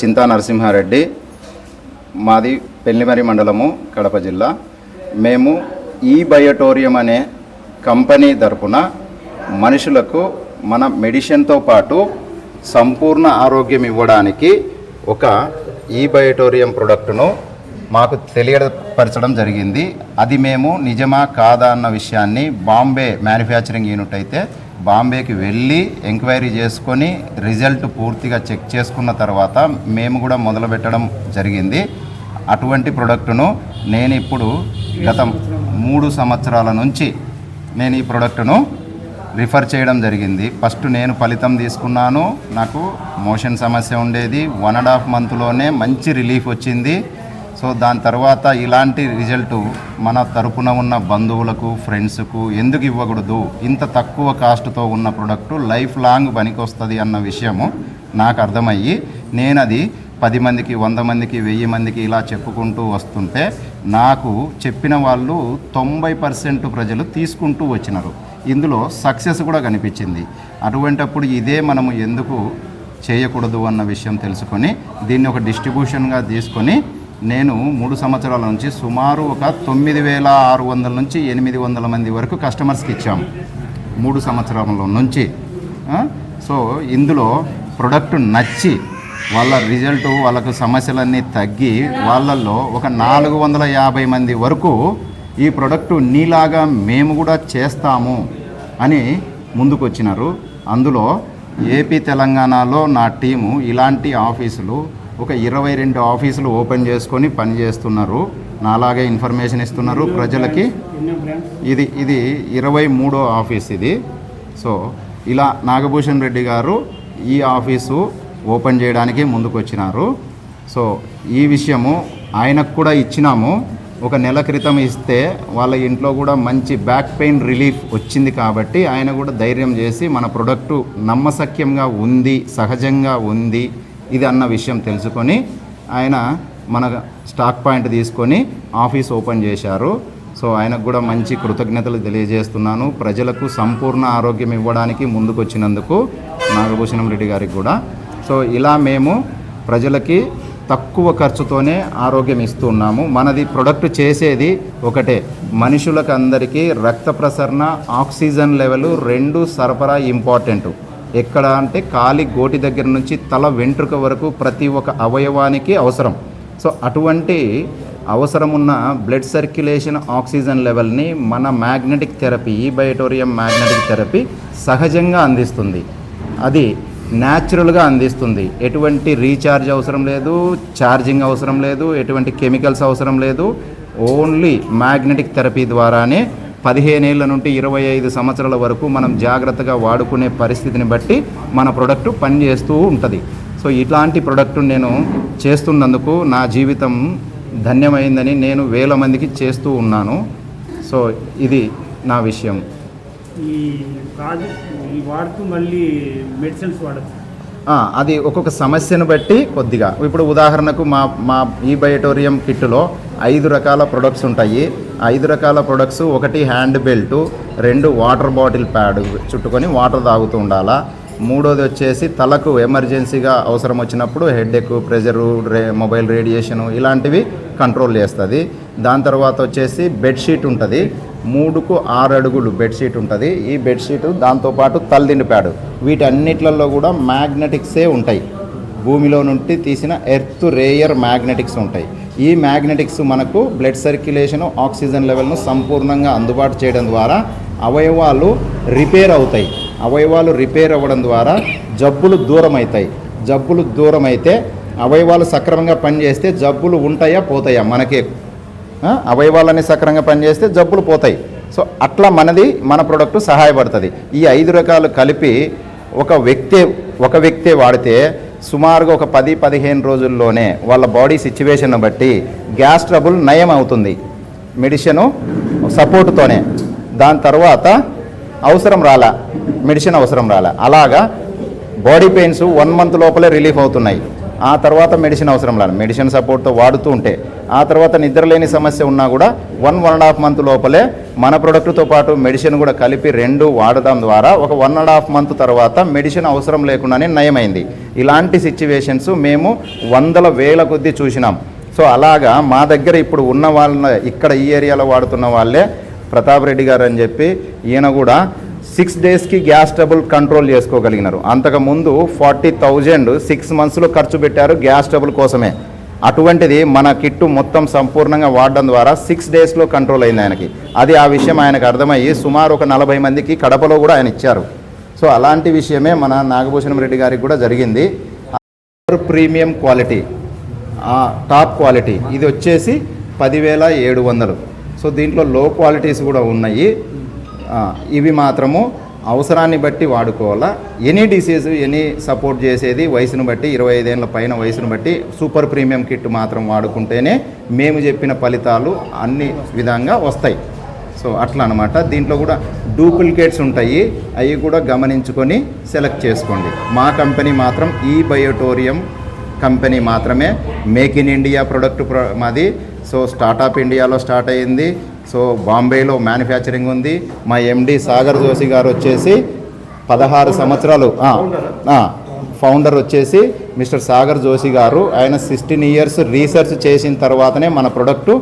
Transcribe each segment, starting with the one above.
చింతా నరసింహారెడ్డి మాది పెళ్ళిమరి మండలము కడప జిల్లా. మేము ఈ బయోటోరియం అనే కంపెనీ తరపున మనుషులకు మన మెడిసిన్తో పాటు సంపూర్ణ ఆరోగ్యం ఇవ్వడానికి ఒక ఈ బయోటోరియం ప్రొడక్ట్ను మాకు తెలియపరచడం జరిగింది. అది మేము నిజమా కాదా అన్న విషయాన్ని బాంబే మ్యానుఫ్యాక్చరింగ్ యూనిట్ అయితే బాంబేకి వెళ్ళి ఎంక్వైరీ చేసుకొని రిజల్ట్ పూర్తిగా చెక్ చేసుకున్న తర్వాత మేము కూడా మొదలు పెట్టడం జరిగింది. అటువంటి ప్రోడక్ట్ను నేను ఇప్పుడు గత మూడు సంవత్సరాల నుంచి నేను ఈ ప్రోడక్ట్ను రిఫర్ చేయడం జరిగింది. ఫస్ట్ నేను ఫలితం తీసుకున్నాను. నాకు మోషన్ సమస్య ఉండేది. వన్ అండ్ హాఫ్ మంత్లోనే మంచి రిలీఫ్ వచ్చింది. సో దాని తర్వాత ఇలాంటి రిజల్ట్ మన తరపున ఉన్న బంధువులకు ఫ్రెండ్స్కు ఎందుకు ఇవ్వకూడదు? ఇంత తక్కువ కాస్ట్తో ఉన్న ప్రోడక్ట్ లైఫ్ లాంగ్ పనికొస్తుంది అన్న విషయము నాకు అర్థమయ్యి నేను అది పది మందికి వంద మందికి వెయ్యి మందికి ఇలా చెప్పుకుంటూ వస్తుంటే నాకు చెప్పిన వాళ్ళు తొంభై పర్సెంట్ ప్రజలు తీసుకుంటూ వచ్చినారు. ఇందులో సక్సెస్ కూడా కనిపించింది. అటువంటప్పుడు ఇదే మనము ఎందుకు చేయకూడదు అన్న విషయం తెలుసుకొని దీన్ని ఒక డిస్ట్రిబ్యూషన్గా తీసుకొని నేను మూడు సంవత్సరాల నుంచి సుమారు ఒక తొమ్మిది వేల ఆరు వందల నుంచి ఎనిమిది వందల మంది వరకు కస్టమర్స్కి ఇచ్చాము మూడు సంవత్సరాల నుంచి. సో ఇందులో ప్రొడక్ట్ నచ్చి వాళ్ళ రిజల్ట్ వాళ్ళకు సమస్యలన్నీ తగ్గి వాళ్ళల్లో ఒక నాలుగు వందల యాభై మంది వరకు ఈ ప్రొడక్ట్ నీలాగా మేము కూడా చేస్తాము అని ముందుకొచ్చినారు. అందులో ఏపీ తెలంగాణలో నా టీము ఇలాంటి ఆఫీసులు ఒక ఇరవై రెండు ఆఫీసులు ఓపెన్ చేసుకొని పనిచేస్తున్నారు నాలాగే ఇన్ఫర్మేషన్ ఇస్తున్నారు ప్రజలకి. ఇది ఇది ఇరవై మూడో ఆఫీస్ ఇది. సో ఇలా నాగభూషణ్ రెడ్డి గారు ఈ ఆఫీసు ఓపెన్ చేయడానికి ముందుకు వచ్చినారు సో ఈ విషయము ఆయనకు కూడా ఇచ్చినాము. ఒక నెల క్రితం ఇస్తే వాళ్ళ ఇంట్లో కూడా మంచి బ్యాక్ పెయిన్ రిలీఫ్ వచ్చింది కాబట్టి ఆయన కూడా ధైర్యం చేసి మన ప్రొడక్టు నమ్మశక్యంగా ఉంది సహజంగా ఉంది ఇది అన్న విషయం తెలుసుకొని ఆయన మన స్టాక్ పాయింట్ తీసుకొని ఆఫీస్ ఓపెన్ చేశారు. సో ఆయనకు కూడా మంచి కృతజ్ఞతలు తెలియజేస్తున్నాను. ప్రజలకు సంపూర్ణ ఆరోగ్యం ఇవ్వడానికి ముందుకొచ్చినందుకు నాగభూషణం రెడ్డి గారికి కూడా. సో ఇలా మేము ప్రజలకి తక్కువ ఖర్చుతోనే ఆరోగ్యం ఇస్తున్నాము. మనది ప్రొడక్ట్ చేసేది ఒకటే. మనుషులకు అందరికీ రక్త ప్రసరణ ఆక్సిజన్ లెవెల్ రెండు సరఫరా ఇంపార్టెంట్. ఎక్కడ అంటే కాలి గోటి దగ్గర నుంచి తల వెంట్రుక వరకు ప్రతి ఒక్క అవయవానికి అవసరం. సో అటువంటి అవసరం ఉన్న బ్లడ్ సర్క్యులేషన్ ఆక్సిజన్ లెవెల్ని మన మ్యాగ్నెటిక్ థెరపీ ఈ బయోటోరియం మ్యాగ్నెటిక్ థెరపీ సహజంగా అందిస్తుంది. అది న్యాచురల్గా అందిస్తుంది. ఎటువంటి రీఛార్జ్ అవసరం లేదు ఛార్జింగ్ అవసరం లేదు ఎటువంటి కెమికల్స్ అవసరం లేదు ఓన్లీ మ్యాగ్నెటిక్ థెరపీ ద్వారానే పదిహేనేళ్ళ నుండి ఇరవై ఐదు సంవత్సరాల వరకు మనం జాగ్రత్తగా వాడుకునే పరిస్థితిని బట్టి మన ప్రొడక్ట్ పనిచేస్తూ ఉంటుంది. సో ఇట్లాంటి ప్రొడక్ట్ నేను చేస్తున్నందుకు నా జీవితం ధన్యమైందని నేను వేల మందికి చేస్తూ ఉన్నాను. సో ఇది నా విషయం. ఈ ప్రాజెక్ట్ ఈ వాడుతూ మళ్ళీ మెడిసిన్స్ వాడచ్చు. ఆ, అది ఒక్కొక్క సమస్యను బట్టి కొద్దిగా. ఇప్పుడు ఉదాహరణకు మా మా ఈ బయోటోరియం కిట్లో ఐదు రకాల ప్రొడక్ట్స్ ఉంటాయి. ఐదు రకాల ప్రొడక్ట్స్ ఒకటి హ్యాండ్ బెల్ట్ రెండు వాటర్ బాటిల్ ప్యాడ్ చుట్టుకొని వాటర్ తాగుతూ ఉండాలా. మూడోది వచ్చేసి తలకు ఎమర్జెన్సీగా అవసరం వచ్చినప్పుడు headache pressure ray mobile radiation ఇలాంటివి కంట్రోల్ చేస్తుంది. దాని తర్వాత వచ్చేసి బెడ్షీట్ ఉంటుంది. మూడుకు ఆరు అడుగులు బెడ్షీట్ ఉంటుంది. ఈ బెడ్షీట్ దాంతోపాటు తలదిండి ప్యాడ్. వీటన్నిట్లలో కూడా మ్యాగ్నెటిక్సే ఉంటాయి. భూమిలో నుండి తీసిన ఎర్త్ రేయర్ మ్యాగ్నెటిక్స్ ఉంటాయి. ఈ మ్యాగ్నెటిక్స్ మనకు బ్లడ్ సర్క్యులేషన్ ఆక్సిజన్ లెవెల్ను సంపూర్ణంగా అందుబాటు చేయడం ద్వారా అవయవాలు రిపేర్ అవుతాయి. అవయవాలు రిపేర్ అవ్వడం ద్వారా జబ్బులు దూరం అవుతాయి జబ్బులు దూరం అయితే అవయవాలు సక్రమంగా పనిచేస్తే జబ్బులు ఉంటాయా పోతాయా? మనకే. అవయవాలన్నీ సక్రమంగా పనిచేస్తే జబ్బులు పోతాయి. సో అట్లా మనది మన ప్రోడక్ట్ సహాయపడుతుంది. ఈ ఐదు రకాలు కలిపి ఒక వ్యక్తే ఒక వ్యక్తే వాడితే సుమారుగా ఒక పది పదిహేను రోజుల్లోనే వాళ్ళ బాడీ సిచ్యువేషన్ బట్టి గ్యాస్ ట్రబుల్ నయం అవుతుంది. మెడిసిన్ సపోర్టుతోనే. దాని తర్వాత అవసరం రాలా. మెడిసిన్ అవసరం రాలా. అలాగా బాడీ పెయిన్స్ వన్ మంత్ లోపలే రిలీఫ్ అవుతున్నాయి. ఆ తర్వాత మెడిసిన్ అవసరం రాలి. మెడిసిన్ సపోర్ట్తో వాడుతూ ఉంటే ఆ తర్వాత నిద్రలేని సమస్య ఉన్నా కూడా one one and half month లోపలే మన ప్రొడక్ట్తో పాటు మెడిసిన్ కూడా కలిపి రెండు వాడడం ద్వారా ఒక వన్ అండ్ హాఫ్ మంత్ తర్వాత మెడిసిన్ అవసరం లేకుండానే నయమైంది. ఇలాంటి సిచ్యువేషన్స్ మేము వందల వేల కొద్దీ చూసినాం. సో అలాగా మా దగ్గర ఇప్పుడు ఉన్న వాళ్ళ ఇక్కడ ఈ ఏరియాలో వాడుతున్న వాళ్ళే ప్రతాప్ రెడ్డి గారు అని చెప్పి ఈయన కూడా సిక్స్ డేస్కి గ్యాస్ ట్రబుల్ కంట్రోల్ చేసుకోగలిగినారు. అంతకుముందు ఫార్టీ థౌజండ్ సిక్స్ మంత్స్లో ఖర్చు పెట్టారు గ్యాస్ ట్రబుల్ కోసమే. అటువంటిది మన కిట్టు మొత్తం సంపూర్ణంగా వాడడం ద్వారా సిక్స్ డేస్లో కంట్రోల్ అయింది ఆయనకి. అది ఆ విషయం ఆయనకు అర్థమయ్యి సుమారు ఒక నలభై మందికి కడపలో కూడా ఆయన ఇచ్చారు. సో అలాంటి విషయమే మన నాగభూషణం రెడ్డి గారికి కూడా జరిగింది. ప్రీమియం క్వాలిటీ టాప్ క్వాలిటీ ఇది వచ్చేసి పదివేల ఏడు వందలు. సో దీంట్లో లో క్వాలిటీస్ కూడా ఉన్నాయి. ఇవి మాత్రము అవసరాన్ని బట్టి వాడుకోవాలా? ఎనీ డిసీజ్ ఎనీ సపోర్ట్ చేసేది వయసును బట్టి ఇరవై ఐదేళ్ళ పైన వయసును బట్టి సూపర్ ప్రీమియం కిట్ మాత్రం వాడుకుంటేనే మేము చెప్పిన ఫలితాలు అన్ని విధంగా వస్తాయి. సో అట్లా అనమాట దీంట్లో కూడా డూప్లికేట్స్ ఉంటాయి. అవి కూడా గమనించుకొని సెలెక్ట్ చేసుకోండి. మా కంపెనీ మాత్రం ఈ బయోటోరియం కంపెనీ మాత్రమే. మేక్ ఇన్ ఇండియా ప్రొడక్ట్ మాది. సో స్టార్టప్ ఇండియాలో స్టార్ట్ అయ్యింది సో బాంబేలో మ్యానుఫ్యాక్చరింగ్ ఉంది. మా ఎండి సాగర్ జోషి గారు వచ్చేసి పదహారు సంవత్సరాలు ఫౌండర్ వచ్చేసి మిస్టర్ సాగర్ జోషి గారు. ఆయన సిక్స్టీన్ ఇయర్స్ రీసెర్చ్ చేసిన తర్వాతనే మన ప్రొడక్టు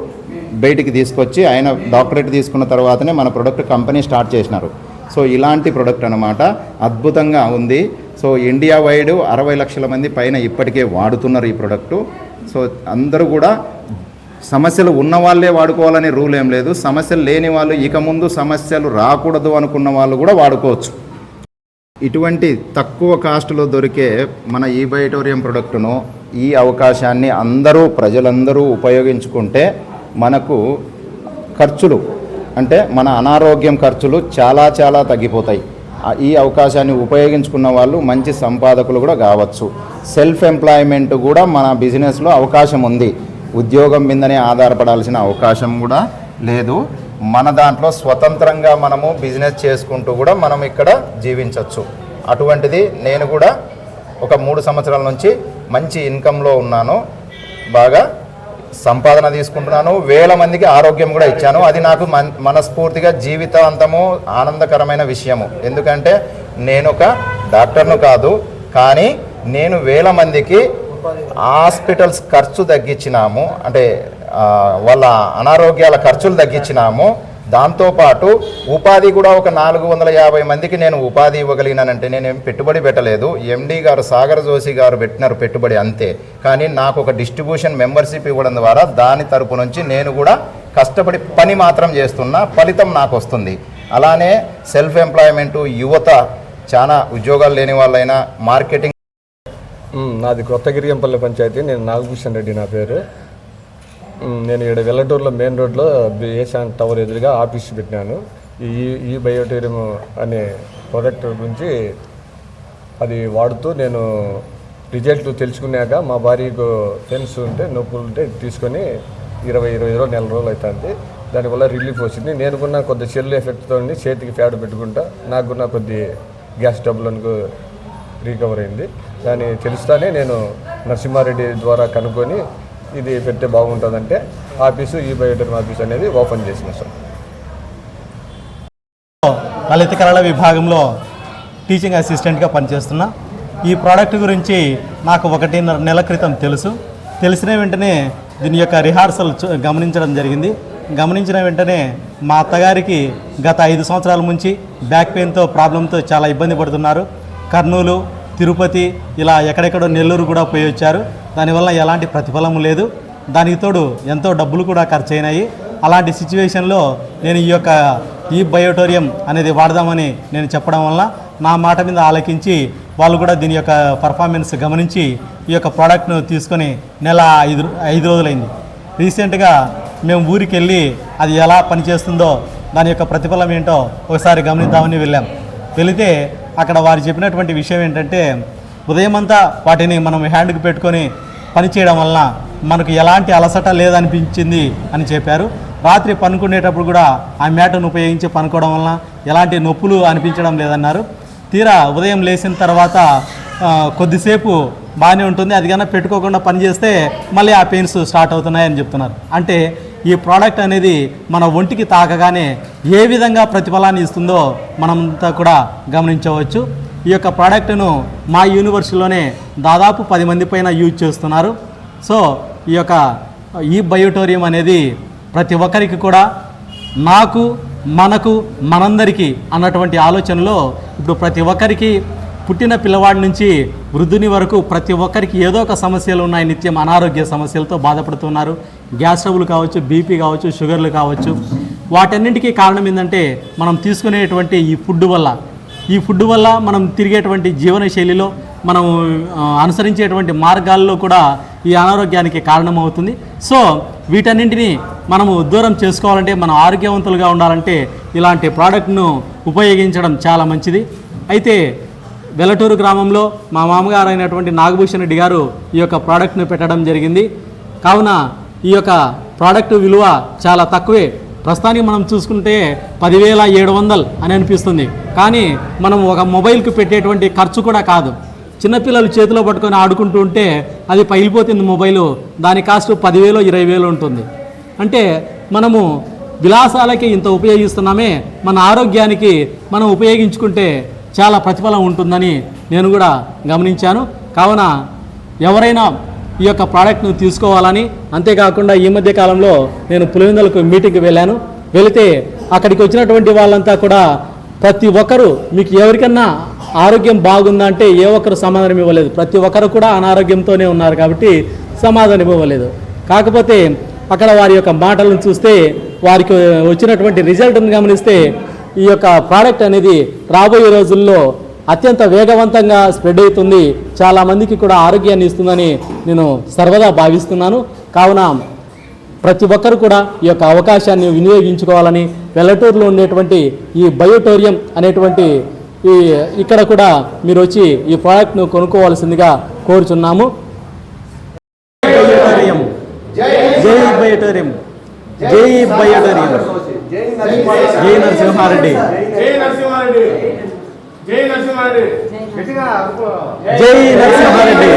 బయటికి తీసుకొచ్చి ఆయన డాక్టరేట్ తీసుకున్న తర్వాతనే మన ప్రొడక్ట్ కంపెనీ స్టార్ట్ చేసినారు. సో ఇలాంటి ప్రొడక్ట్ అనమాట అద్భుతంగా ఉంది. సో ఇండియా వైడ్ అరవై లక్షల మంది పైన ఇప్పటికే వాడుతున్నారు ఈ ప్రొడక్టు సో అందరూ కూడా సమస్యలు ఉన్నవాళ్ళే వాడుకోవాలని వాడుకోవాలనే రూల్ ఏం లేదు. సమస్యలు లేని వాళ్ళు ఇక ముందు సమస్యలు రాకూడదు అనుకున్న వాళ్ళు కూడా వాడుకోవచ్చు. ఇటువంటి తక్కువ కాస్ట్లో దొరికే మన ఈ బయటోరియం ప్రొడక్టును ఈ అవకాశాన్ని అందరూ ప్రజలందరూ ఉపయోగించుకుంటే మనకు ఖర్చులు అంటే మన అనారోగ్యం ఖర్చులు చాలా చాలా తగ్గిపోతాయి. ఈ అవకాశాన్ని ఉపయోగించుకున్న వాళ్ళు మంచి సంపాదకులు కూడా కావచ్చు. సెల్ఫ్ ఎంప్లాయ్మెంట్ కూడా మన బిజినెస్లో అవకాశం ఉంది. ఉద్యోగం మీదనే ఆధారపడాల్సిన అవకాశం కూడా లేదు. మన దాంట్లో స్వతంత్రంగా మనము బిజినెస్ చేసుకుంటూ కూడా మనం ఇక్కడ జీవించవచ్చు అటువంటిది నేను కూడా ఒక మూడు సంవత్సరాల నుంచి మంచి ఇన్కంలో ఉన్నాను. బాగా సంపాదన తీసుకుంటున్నాను. వేల మందికి ఆరోగ్యం కూడా ఇచ్చాను. అది నాకు మన మనస్ఫూర్తిగా జీవితాంతము ఆనందకరమైన విషయము. ఎందుకంటే నేను ఒక డాక్టర్ను కాదు. కానీ నేను వేల మందికి హాస్పిటల్స్ ఖర్చు తగ్గించినాము. అంటే వాళ్ళ అనారోగ్యాల ఖర్చులు తగ్గించినాము. దాంతోపాటు ఉపాధి కూడా ఒక నాలుగు వందల యాభై మందికి నేను ఉపాధి ఇవ్వగలిగినానంటే నేను పెట్టుబడి పెట్టలేదు. ఎండి గారు సాగర్ జోషి గారు పెట్టినారు పెట్టుబడి అంతే. కానీ నాకు ఒక డిస్ట్రిబ్యూషన్ మెంబర్షిప్ ఇవ్వడం ద్వారా దాని తరపు నుంచి నేను కూడా కష్టపడి పని మాత్రం చేస్తున్నా. ఫలితం నాకు వస్తుంది. అలానే సెల్ఫ్ ఎంప్లాయ్మెంటు యువత చాలా ఉద్యోగాలు లేని వాళ్ళైనా మార్కెటింగ్ నాది కొత్తగిరియంపల్లి పంచాయతీ. నేను నాగభూషణ్ రెడ్డి నా పేరు. నేను ఇక్కడ వెల్లటూరులో మెయిన్ రోడ్లో ఏషాన్ టవర్ ఎదురుగా ఆఫీస్ పెట్టినాను. ఈ ఈ బయోటేరియం అనే ప్రోడక్ట్ గురించి అది వాడుతూ నేను రిజల్ట్ తెలుసుకున్నాక మా భార్యకు ఫ్రెండ్స్ ఉంటే నొప్పులు ఉంటే తీసుకొని ఇరవై ఇరవై రోజులు నెల రోజులు అవుతుంది. దానివల్ల రిలీఫ్ వచ్చింది. నేను కూడా కొద్ది చెల్లు ఎఫెక్ట్తో చేతికి ప్యాడ్ పెట్టుకుంటా నాకు కూడా కొద్ది గ్యాస్ డబ్బులకు రికవర్ అయింది. దాన్ని తెలుస్తానే నేను నరసింహారెడ్డి ద్వారా కనుక్కొని ఇది పెడితే బాగుంటుందంటే ఆఫీసు ఈ బయోటెక్ ఆఫీస్ అనేది ఓపెన్ చేసిన సార్. లలిత కళల విభాగంలో టీచింగ్ అసిస్టెంట్గా పనిచేస్తున్నా ఈ ప్రోడక్ట్ గురించి నాకు ఒకటిన్నర నెల క్రితం తెలుసు. తెలిసిన వెంటనే దీని యొక్క రిహార్సల్ గమనించడం జరిగింది. గమనించిన వెంటనే మా అత్తగారికి గత ఐదు సంవత్సరాల నుంచి బ్యాక్ పెయిన్తో ప్రాబ్లంతో చాలా ఇబ్బంది పడుతున్నారు. కర్నూలు తిరుపతి ఇలా ఎక్కడెక్కడో నెల్లూరు కూడా పోయి వచ్చారు. దానివల్ల ఎలాంటి ప్రతిఫలం లేదు. దానికి తోడు ఎంతో డబ్బులు కూడా ఖర్చు అయినాయి అలాంటి సిచ్యువేషన్లో నేను ఈ యొక్క ఈ బయోటోరియం అనేది వాడదామని నేను చెప్పడం వల్ల నా మాట మీద ఆలకించి వాళ్ళు కూడా దీని యొక్క పర్ఫార్మెన్స్ గమనించి ఈ యొక్క ప్రోడక్ట్ను తీసుకొని నెల ఐదు ఐదు రోజులైంది. రీసెంట్గా మేము ఊరికి వెళ్ళి అది ఎలా పనిచేస్తుందో దాని యొక్క ప్రతిఫలం ఏంటో ఒకసారి గమనిద్దామని వెళ్ళాం. వెళితే అక్కడ వారు చెప్పినటువంటి విషయం ఏంటంటే ఉదయం అంతా వాటిని మనం హ్యాండ్కి పెట్టుకొని పని చేయడం వలన మనకు ఎలాంటి అలసట లేదనిపించింది అని చెప్పారు. రాత్రి పనుకునేటప్పుడు కూడా ఆ మ్యాట్ను ఉపయోగించి పనుకోవడం వలన ఎలాంటి నొప్పులు అనిపించడం లేదన్నారు. తీరా ఉదయం లేచిన తర్వాత కొద్దిసేపు బాగానే ఉంటుంది. అది కన్నా పెట్టుకోకుండా పని చేస్తే మళ్ళీ ఆ పెయిన్స్ స్టార్ట్ అవుతున్నాయని చెప్తున్నారు. అంటే ఈ ప్రోడక్ట్ అనేది మన ఒంటికి తాకగానే ఏ విధంగా ప్రతిఫలాన్ని ఇస్తుందో మనంతా కూడా గమనించవచ్చు. ఈ యొక్క ప్రోడక్ట్ను మా యూనివర్సిటీలోనే దాదాపు పది మంది పైన యూజ్ చేస్తున్నారు. సో ఈ యొక్క ఈ బయోటోరియం అనేది ప్రతి ఒక్కరికి కూడా నాకు మనకు మనందరికీ అన్నటువంటి ఆలోచనలో ఇప్పుడు ప్రతి ఒక్కరికి పుట్టిన పిల్లవాడి నుంచి వృద్ధుని వరకు ప్రతి ఒక్కరికి ఏదో ఒక సమస్యలు ఉన్నాయి. నిత్యం అనారోగ్య సమస్యలతో బాధపడుతున్నారు. గ్యాస్ ట్రబుల్ కావచ్చు బీపీ కావచ్చు షుగర్లు కావచ్చు వాటన్నింటికీ కారణం ఏంటంటే మనం తీసుకునేటువంటి ఈ ఫుడ్ వల్ల. ఈ ఫుడ్ వల్ల మనం తిరిగేటువంటి జీవన శైలిలో మనం అనుసరించేటువంటి మార్గాల్లో కూడా ఈ అనారోగ్యానికి కారణమవుతుంది సో వీటన్నింటినీ మనము దూరం చేసుకోవాలంటే మనం ఆరోగ్యవంతులుగా ఉండాలంటే ఇలాంటి ప్రోడక్ట్ను ఉపయోగించడం చాలా మంచిది. అయితే వెల్లటూరు గ్రామంలో మా మామగారు అయినటువంటి నాగభూషణ్ రెడ్డి గారు ఈ యొక్క ప్రోడక్ట్ను పెట్టడం జరిగింది. కావున ఈ యొక్క ప్రోడక్ట్ విలువ చాలా తక్కువే. ప్రస్తుతానికి మనం చూసుకుంటే పదివేల ఏడు వందలు అని అనిపిస్తుంది. కానీ మనం ఒక మొబైల్కి పెట్టేటువంటి ఖర్చు కూడా కాదు. చిన్నపిల్లలు చేతిలో పట్టుకొని ఆడుకుంటూ ఉంటే అది పగిలిపోతుంది మొబైలు. దాని కాస్ట్ పదివేలు ఇరవై వేలు ఉంటుంది. అంటే మనము విలాసాలకి ఇంత ఉపయోగిస్తున్నామే. మన ఆరోగ్యానికి మనం ఉపయోగించుకుంటే చాలా ప్రతిఫలం ఉంటుందని నేను కూడా గమనించాను. కావున ఎవరైనా ఈ యొక్క ప్రోడక్ట్ను తీసుకోవాలని. అంతేకాకుండా ఈ మధ్య కాలంలో నేను పులివెందులకు మీటింగ్కి వెళ్ళాను. వెళితే అక్కడికి వచ్చినటువంటి వాళ్ళంతా కూడా ప్రతి ఒక్కరూ మీకు ఎవరికన్నా ఆరోగ్యం బాగుందంటే ఏ ఒక్కరు సమాధానం ఇవ్వలేదు. ప్రతి ఒక్కరు కూడా అనారోగ్యంతోనే ఉన్నారు కాబట్టి సమాధానం ఇవ్వలేదు. కాకపోతే అక్కడ వారి యొక్క మాటలను చూస్తే వారికి వచ్చినటువంటి రిజల్ట్ని గమనిస్తే ఈ యొక్క ప్రోడక్ట్ అనేది రాబోయే రోజుల్లో అత్యంత వేగవంతంగా స్ప్రెడ్ అవుతుంది. చాలామందికి కూడా ఆరోగ్యాన్ని ఇస్తుందని నేను సర్వదా భావిస్తున్నాను. కావున ప్రతి ఒక్కరు కూడా ఈ యొక్క అవకాశాన్ని వినియోగించుకోవాలని వెల్లటూరులో ఉండేటువంటి ఈ బయోటోరియం అనేటువంటి ఈ ఇక్కడ కూడా మీరు వచ్చి ఈ ప్రోడక్ట్ను కొనుక్కోవాల్సిందిగా కోరుచున్నాము. బయోటోరియం. జై బయోటోరియం. జై బయోటోరియం. జై నరసింహారెడ్డి. జై నరసింహారెడ్డి. జై నరసింహారెడ్డి.